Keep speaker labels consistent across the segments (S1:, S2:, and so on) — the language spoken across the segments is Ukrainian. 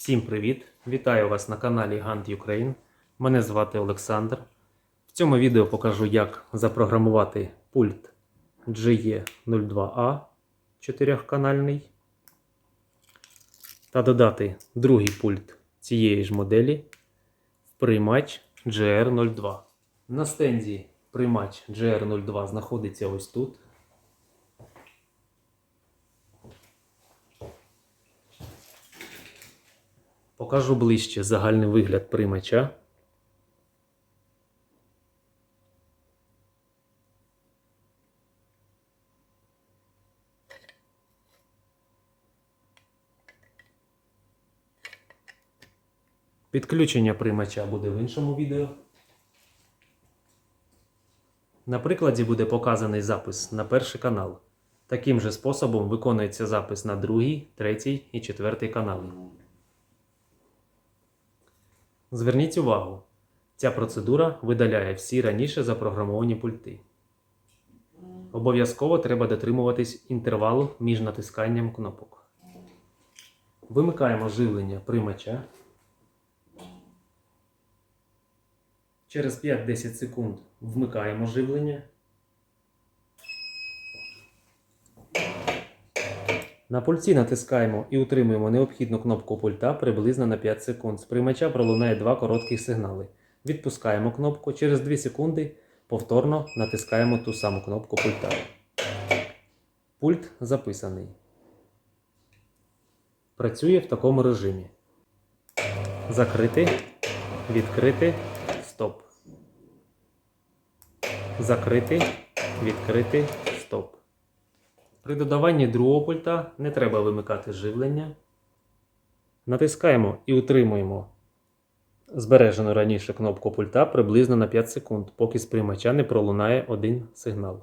S1: Всім привіт! Вітаю вас на каналі Ганд Ukraine. Мене звати Олександр. В цьому відео покажу, як запрограмувати пульт GE02A 4-канальний та додати другий пульт цієї ж моделі в приймач GR02. На стенді приймач GR02 знаходиться ось тут. Покажу ближче загальний вигляд приймача. Підключення приймача буде в іншому відео. На прикладі буде показаний запис на перший канал. Таким же способом виконується запис на другий, третій і четвертий канали. Зверніть увагу, ця процедура видаляє всі раніше запрограмовані пульти. Обов'язково треба дотримуватись інтервалу між натисканням кнопок. Вимикаємо живлення приймача. Через 5-10 секунд вмикаємо живлення. На пульті натискаємо і утримуємо необхідну кнопку пульта приблизно на 5 секунд. З приймача пролунає два коротких сигнали. Відпускаємо кнопку. Через 2 секунди повторно натискаємо ту саму кнопку пульта. Пульт записаний. Працює в такому режимі. Закрити, відкрити, стоп. Закрити, відкрити, стоп. При додаванні другого пульта не треба вимикати живлення. Натискаємо і утримуємо збережену раніше кнопку пульта приблизно на 5 секунд, поки з приймача не пролунає один сигнал.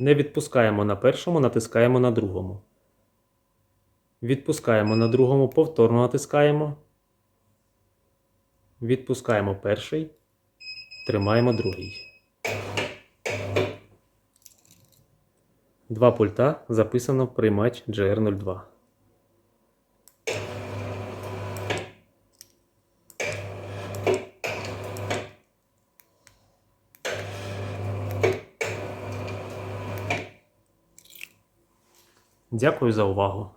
S1: Не відпускаємо на першому, натискаємо на другому. Відпускаємо на другому, повторно натискаємо. Відпускаємо перший. Тримаємо другий. Два пульта записано в приймач GR02. Дякую за увагу.